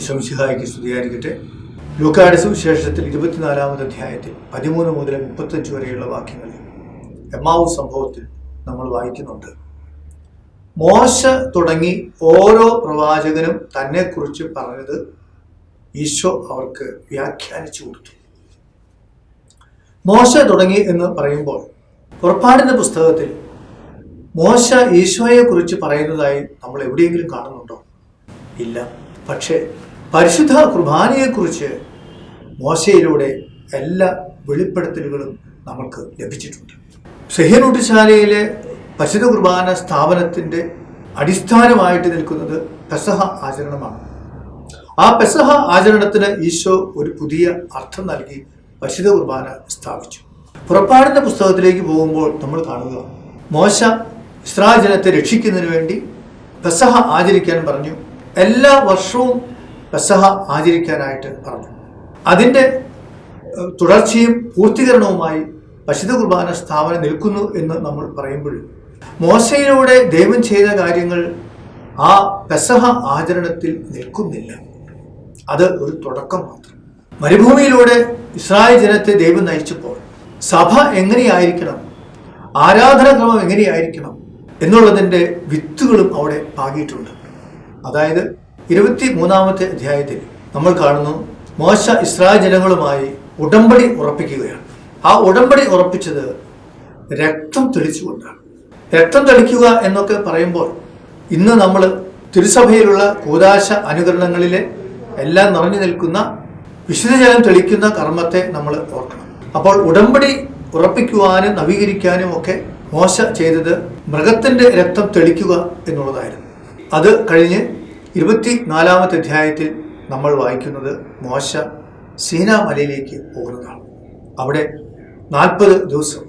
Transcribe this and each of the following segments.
ഈശ്വംശിഹായിക്ക് സ്തുതിയായിരിക്കട്ടെ. ലൂക്കാട് സുവിശേഷത്തിൽ ഇരുപത്തിനാലാമത് അധ്യായത്തിൽ പതിമൂന്ന് മുതൽ മുപ്പത്തഞ്ച് വരെയുള്ള വാക്യങ്ങളിൽ എമാവു സംഭവത്തിൽ നമ്മൾ വായിക്കുന്നുണ്ട്. മോശ തുടങ്ങി ഓരോ പ്രവാചകനും തന്നെക്കുറിച്ച് പറഞ്ഞത് ഈശോ അവർക്ക് വ്യാഖ്യാനിച്ചു കൊടുത്തു. മോശ തുടങ്ങി എന്ന് പറയുമ്പോൾ പുറപ്പാടിന്റെ പുസ്തകത്തിൽ മോശ ഈശോയെ കുറിച്ച് പറയുന്നതായി നമ്മൾ എവിടെയെങ്കിലും കാണുന്നുണ്ടോ? ഇല്ല. പക്ഷേ പരിശുദ്ധ കുർബാനയെക്കുറിച്ച് മോശയിലൂടെ എല്ലാ വെളിപ്പെടുത്തലുകളും നമുക്ക് ലഭിച്ചിട്ടുണ്ട്. സെഹ്യനൂട്ടുശാലയിലെ പരിശുദ്ധ കുർബാന സ്ഥാപനത്തിന്റെ അടിസ്ഥാനമായിട്ട് നിൽക്കുന്നത് പെസഹ ആചരണമാണ്. ആ പെസഹ ആചരണത്തിന് ഈശോ ഒരു പുതിയ അർത്ഥം നൽകി പരിശുദ്ധ കുർബാന സ്ഥാപിച്ചു. പുറപ്പാടിന്റെ പുസ്തകത്തിലേക്ക് പോകുമ്പോൾ നമ്മൾ കാണുക മോശ ഇസ്രാജനത്തെ ജനത്തെ രക്ഷിക്കുന്നതിന് വേണ്ടി പെസഹ ആചരിക്കാൻ പറഞ്ഞു. എല്ലാ വർഷവും പെസഹ ആചരിക്കാനായിട്ട് പറഞ്ഞു. അതിന്റെ തുടർച്ചയും പൂർത്തീകരണവുമായി പശുത കുർബാന സ്ഥാപനം നിൽക്കുന്നു എന്ന് നമ്മൾ പറയുമ്പോൾ മോശയിലൂടെ ദൈവം ചെയ്ത കാര്യങ്ങൾ ആ പെസഹ ആചരണത്തിൽ നിൽക്കുന്നില്ല. അത് ഒരു തുടക്കം മാത്രം. മരുഭൂമിയിലൂടെ ഇസ്രായേൽ ജനത്തെ ദൈവം നയിച്ചപ്പോൾ സഭ എങ്ങനെയായിരിക്കണം ആരാധനാക്രമം എങ്ങനെയായിരിക്കണം എന്നുള്ളതിന്റെ വിത്തുകളും അവിടെ പാകിയിട്ടുണ്ട്. അതായത് ഇരുപത്തി മൂന്നാമത്തെ അധ്യായത്തിൽ നമ്മൾ കാണുന്നു മോശ ഇസ്രായേൽ ജനങ്ങളുമായി ഉടമ്പടി ഉറപ്പിക്കുകയാണ്. ആ ഉടമ്പടി ഉറപ്പിച്ചത് രക്തം തെളിച്ചുകൊണ്ടാണ്. രക്തം തെളിക്കുക എന്നൊക്കെ പറയുമ്പോൾ ഇന്ന് നമ്മൾ തിരുസഭയിലുള്ള കൂതാശ അനുകരണങ്ങളിലെ എല്ലാം നിറഞ്ഞു നിൽക്കുന്ന വിശുദ്ധജലം തെളിക്കുന്ന കർമ്മത്തെ നമ്മൾ ഓർക്കണം. അപ്പോൾ ഉടമ്പടി ഉറപ്പിക്കുവാനും നവീകരിക്കാനും ഒക്കെ മോശ ചെയ്തത് മൃഗത്തിന്റെ രക്തം തെളിക്കുക എന്നുള്ളതായിരുന്നു. അത് കഴിഞ്ഞ് ഇരുപത്തി നാലാമത്തെ അധ്യായത്തിൽ നമ്മൾ വായിക്കുന്നത് മോശ സീനാ മലയിലേക്ക് പോകുന്നതാണ്. അവിടെ നാൽപ്പത് ദിവസം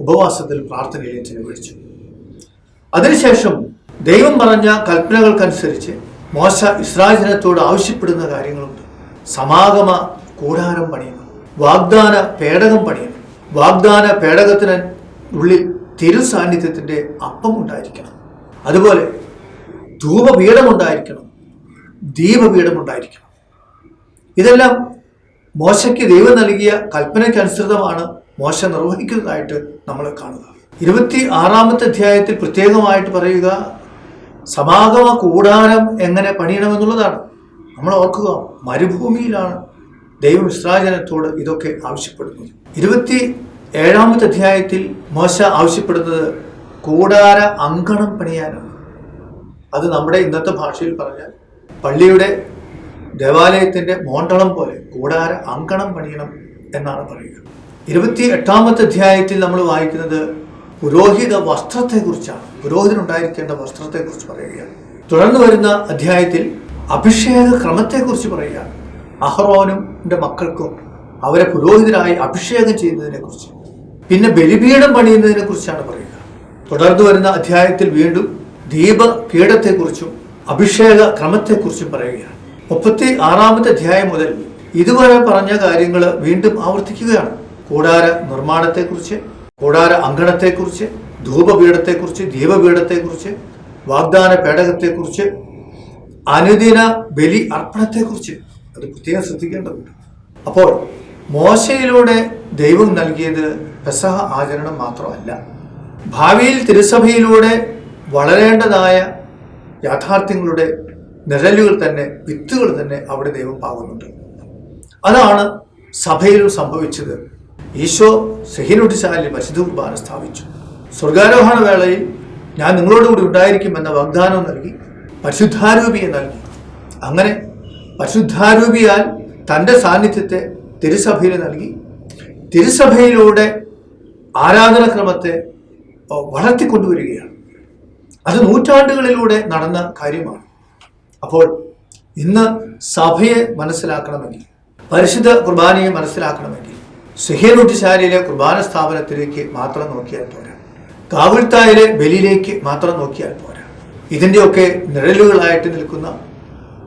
ഉപവാസത്തിൽ പ്രാർത്ഥനയിൽ ചെലവഴിച്ചു. അതിനുശേഷം ദൈവം പറഞ്ഞ കൽപ്പനകൾക്കനുസരിച്ച് മോശ ഇസ്രായജനത്തോട് ആവശ്യപ്പെടുന്ന കാര്യങ്ങളുണ്ട്. സമാഗമ കൂടാരം പണിയണം വാഗ്ദാന പേടകം പണിയണം വാഗ്ദാന പേടകത്തിന് ഉള്ളിൽ തിരു സാന്നിധ്യത്തിന്റെ അപ്പം ഉണ്ടായിരിക്കണം. അതുപോലെ ധൂപപീഠം ഉണ്ടായിരിക്കണം ദീപപീഠം ഉണ്ടായിരിക്കണം ഇതെല്ലാം മോശയ്ക്ക് ദൈവം നൽകിയ കൽപ്പനയ്ക്കനുസൃതമാണ് മോശ നിർവഹിക്കുന്നതായിട്ട് നമ്മൾ കാണുക ഇരുപത്തി ആറാമത്തെ അധ്യായത്തിൽ പ്രത്യേകമായിട്ട് പറയുക സമാഗമ കൂടാരം എങ്ങനെ പണിയണമെന്നുള്ളതാണ്. നമ്മൾ ഓർക്കുക മരുഭൂമിയിലാണ് ദൈവം ഇസ്രാജനത്തോട് ഇതൊക്കെ ആവശ്യപ്പെടുന്നത്. ഇരുപത്തി ഏഴാമത്തെ അധ്യായത്തിൽ മോശ ആവശ്യപ്പെടുന്നത് കൂടാര അങ്കണം പണിയാനാണ്. അത് നമ്മുടെ ഇന്നത്തെ ഭാഷയിൽ പറഞ്ഞാൽ പള്ളിയുടെ ദേവാലയത്തിന്റെ മോണ്ടളം പോലെ കൂടാര അങ്കണം പണിയണം എന്നാണ് പറയുക. ഇരുപത്തി എട്ടാമത്തെ അധ്യായത്തിൽ നമ്മൾ വായിക്കുന്നത് പുരോഹിത വസ്ത്രത്തെക്കുറിച്ചാണ്. പുരോഹിതനുണ്ടായിരിക്കേണ്ട വസ്ത്രത്തെക്കുറിച്ച് പറയുകയാണ്. തുടർന്ന് വരുന്ന അധ്യായത്തിൽ അഭിഷേക ക്രമത്തെക്കുറിച്ച് പറയുകയാണ്. അഹ്റോനും മക്കൾക്കും അവരെ പുരോഹിതരായി അഭിഷേകം ചെയ്യുന്നതിനെ കുറിച്ച് പിന്നെ ബലിപീഠം പണിയുന്നതിനെക്കുറിച്ചാണ് പറയുക. തുടർന്ന് വരുന്ന അധ്യായത്തിൽ വീണ്ടും ദീപപീഠത്തെക്കുറിച്ചും അഭിഷേക ക്രമത്തെക്കുറിച്ചും പറയുകയാണ്. മുപ്പത്തി ആറാമത്തെ അധ്യായം മുതൽ ഇതുവരെ പറഞ്ഞ കാര്യങ്ങൾ വീണ്ടും ആവർത്തിക്കുകയാണ്. കൂടാര നിർമ്മാണത്തെക്കുറിച്ച് കൂടാര അങ്കണത്തെക്കുറിച്ച് ധൂപപീഠത്തെക്കുറിച്ച് ദീപപീഠത്തെക്കുറിച്ച് വാഗ്ദാന പേടകത്തെക്കുറിച്ച് അനുദിന ബലി അർപ്പണത്തെക്കുറിച്ച് അത് പ്രത്യേകം ശ്രദ്ധിക്കേണ്ടതുണ്ട്. അപ്പോൾ മോശയിലൂടെ ദൈവം നൽകിയത് പെസഹ ആചരണം മാത്രമല്ല. ഭാവിയിൽ തിരുസഭയിലൂടെ വളരേണ്ടതായ യാഥാർത്ഥ്യങ്ങളുടെ നിഴലുകൾ തന്നെ വിത്തുകൾ തന്നെ അവിടെ ദൈവം പാകുന്നുണ്ട്. അതാണ് സഭയിലും സംഭവിച്ചത്. ഈശോ സെഹിനുട്ടിശാലിൽ മസിദു കുർബാന സ്ഥാപിച്ചു. സ്വർഗാരോഹണ വേളയിൽ ഞാൻ നിങ്ങളോടുകൂടി ഉണ്ടായിരിക്കുമെന്ന വാഗ്ദാനം നൽകി പരിശുദ്ധാരൂപിയെ നൽകി. അങ്ങനെ പരിശുദ്ധാരൂപിയാൽ തന്റെ സാന്നിധ്യത്തെ തിരുസഭയിൽ നൽകി. തിരുസഭയിലൂടെ ആരാധനക്രമത്തെ വളർത്തിക്കൊണ്ടുവരികയാണ്. അത് നൂറ്റാണ്ടുകളിലൂടെ നടന്ന കാര്യമാണ്. അപ്പോൾ ഇന്ന് സഭയെ മനസ്സിലാക്കണമെങ്കിൽ പരിശുദ്ധ കുർബാനയെ മനസ്സിലാക്കണമെങ്കിൽ സുഹേനൂട്ടിശാലയിലെ കുർബാന സ്ഥാപനത്തിലേക്ക് മാത്രം നോക്കിയാൽ പോരാ. കാവിൽത്തായിലെ ബലിയിലേക്ക് മാത്രം നോക്കിയാൽ പോരാ. ഇതിന്റെയൊക്കെ നിഴലുകളായിട്ട് നിൽക്കുന്ന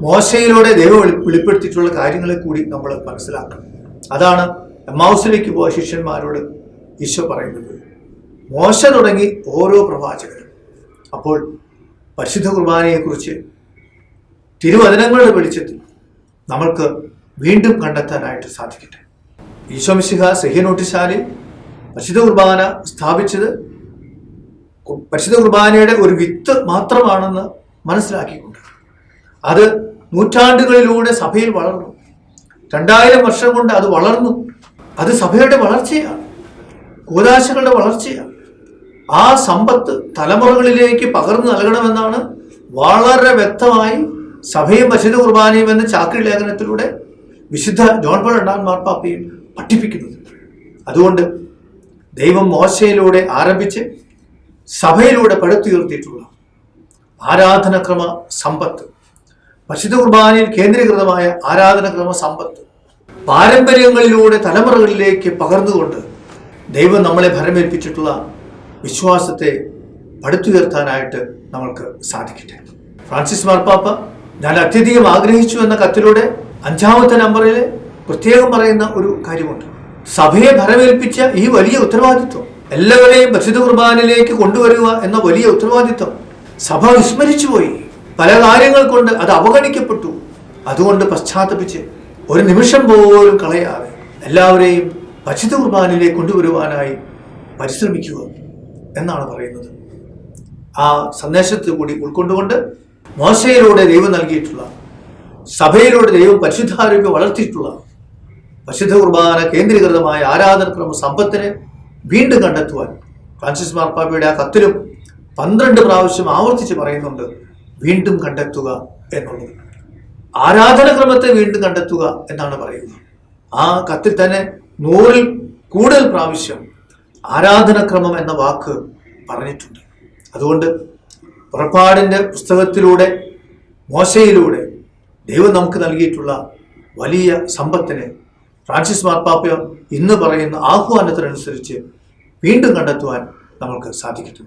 മോശയിലൂടെ ദൈവം വെളി- വെളിപ്പെടുത്തിയിട്ടുള്ള കാര്യങ്ങളെ കൂടി നമ്മൾ മനസ്സിലാക്കണം. അതാണ് മൗസിലേക്ക് പോയ ശിഷ്യന്മാരോട് ഈശോ പറയുന്നത്. മോശ തുടങ്ങി ഓരോ പ്രവാചകരും. അപ്പോൾ പരിശുദ്ധ കുർബാനയെക്കുറിച്ച് തിരുവചനങ്ങളുടെ വെളിച്ചത്തിൽ നമ്മൾക്ക് വീണ്ടും കണ്ടെത്താനായിട്ട് സാധിക്കട്ടെ. ഈശോമിശിഹ സഹ്യനോട്ടിശാലിൽ പരിശുദ്ധ കുർബാന സ്ഥാപിച്ചത് പരിശുദ്ധ കുർബാനയുടെ ഒരു വിത്ത് മാത്രമാണെന്ന് മനസ്സിലാക്കിക്കൊണ്ട്. അത് നൂറ്റാണ്ടുകളിലൂടെ സഭയിൽ വളർന്നു. രണ്ടായിരം വർഷം കൊണ്ട് അത് വളർന്നു. അത് സഭയുടെ വളർച്ചയാണ്. കൂതാശകളുടെ വളർച്ചയാണ്. ആ സമ്പത്ത് തലമുറകളിലേക്ക് പകർന്നു നൽകണമെന്നാണ് വളരെ വ്യക്തമായി സഭയും മസ്ജിദ് കുർബാനയും എന്ന ചാക്രി ലേഖനത്തിലൂടെ വിശുദ്ധ ജോൺ പോൾ രണ്ടാം മാർപ്പാപ്പയും പഠിപ്പിക്കുന്നത്. അതുകൊണ്ട് ദൈവം മോശയിലൂടെ ആരംഭിച്ച് സഭയിലൂടെ പടുത്തുയർത്തിയിട്ടുള്ള ആരാധനക്രമ സമ്പത്ത് പശുദ്ധ കുർബാനയിൽ കേന്ദ്രീകൃതമായ ആരാധനക്രമ സമ്പത്ത് പാരമ്പര്യങ്ങളിലൂടെ തലമുറകളിലേക്ക് പകർന്നുകൊണ്ട് ദൈവം നമ്മളെ ഭരമേൽപ്പിച്ചിട്ടുള്ള വിശ്വാസത്തെ പടുത്തുയർത്താനായിട്ട് നമ്മൾക്ക് സാധിക്കട്ടെ. ഫ്രാൻസിസ് മാർപ്പാപ്പ ഞാൻ അത്യധികം ആഗ്രഹിച്ചു എന്ന കത്തിലൂടെ അഞ്ചാമത്തെ നമ്പറിൽ പ്രത്യേകം പറയുന്ന ഒരു കാര്യമുണ്ട്. സഭയെ ഭരമേൽപ്പിച്ച ഈ വലിയ ഉത്തരവാദിത്വം എല്ലാവരെയും പരിശുദ്ധ കുർബാനയിലേക്ക് കൊണ്ടുവരിക എന്ന വലിയ ഉത്തരവാദിത്വം സഭ വിസ്മരിച്ചു പോയി. പല കാര്യങ്ങൾ കൊണ്ട് അത് അവഗണിക്കപ്പെട്ടു. അതുകൊണ്ട് പശ്ചാത്തപിച്ച് ഒരു നിമിഷം പോലും കളയാതെ എല്ലാവരെയും പരിശുദ്ധ കുർബാനയിലേക്ക് കൊണ്ടുവരുവാനായി പരിശ്രമിക്കുക. എന്നാണ് പറയുന്നത്. ആ സന്ദേശത്തിൽ കൂടി ഉൾക്കൊണ്ടുകൊണ്ട് മോശയിലൂടെ ദൈവം നൽകിയിട്ടുള്ള സഭയിലൂടെ ദൈവം പരിശുദ്ധാരോഗ്യം വളർത്തിയിട്ടുള്ള പരിശുദ്ധ കുർബാന കേന്ദ്രീകൃതമായ ആരാധനക്രമ സമ്പത്തിനെ വീണ്ടും കണ്ടെത്തുവാൻ ഫ്രാൻസിസ് മാർപ്പാപ്പയുടെ ആ കത്തിലും പന്ത്രണ്ട് പ്രാവശ്യം ആവർത്തിച്ച് പറയുന്നുണ്ട് വീണ്ടും കണ്ടെത്തുക എന്നുള്ളത്. ആരാധനക്രമത്തെ വീണ്ടും കണ്ടെത്തുക എന്നാണ് പറയുന്നത്. ആ കത്തിൽ തന്നെ നൂറിൽ കൂടുതൽ പ്രാവശ്യം ആരാധനക്രമം എന്ന വാക്ക് പറഞ്ഞിട്ടുണ്ട്. അതുകൊണ്ട് പുറപ്പാടിന്റെ പുസ്തകത്തിലൂടെ മോശയിലൂടെ ദൈവം നമുക്ക് നൽകിയിട്ടുള്ള വലിയ സമ്പത്തിനെ ഫ്രാൻസിസ് മാർപ്പാപ്പ ഇന്ന് പറയുന്ന ആഹ്വാനത്തിനനുസരിച്ച് വീണ്ടും കണ്ടെത്തുവാൻ നമ്മൾക്ക് സാധിക്കട്ടെ.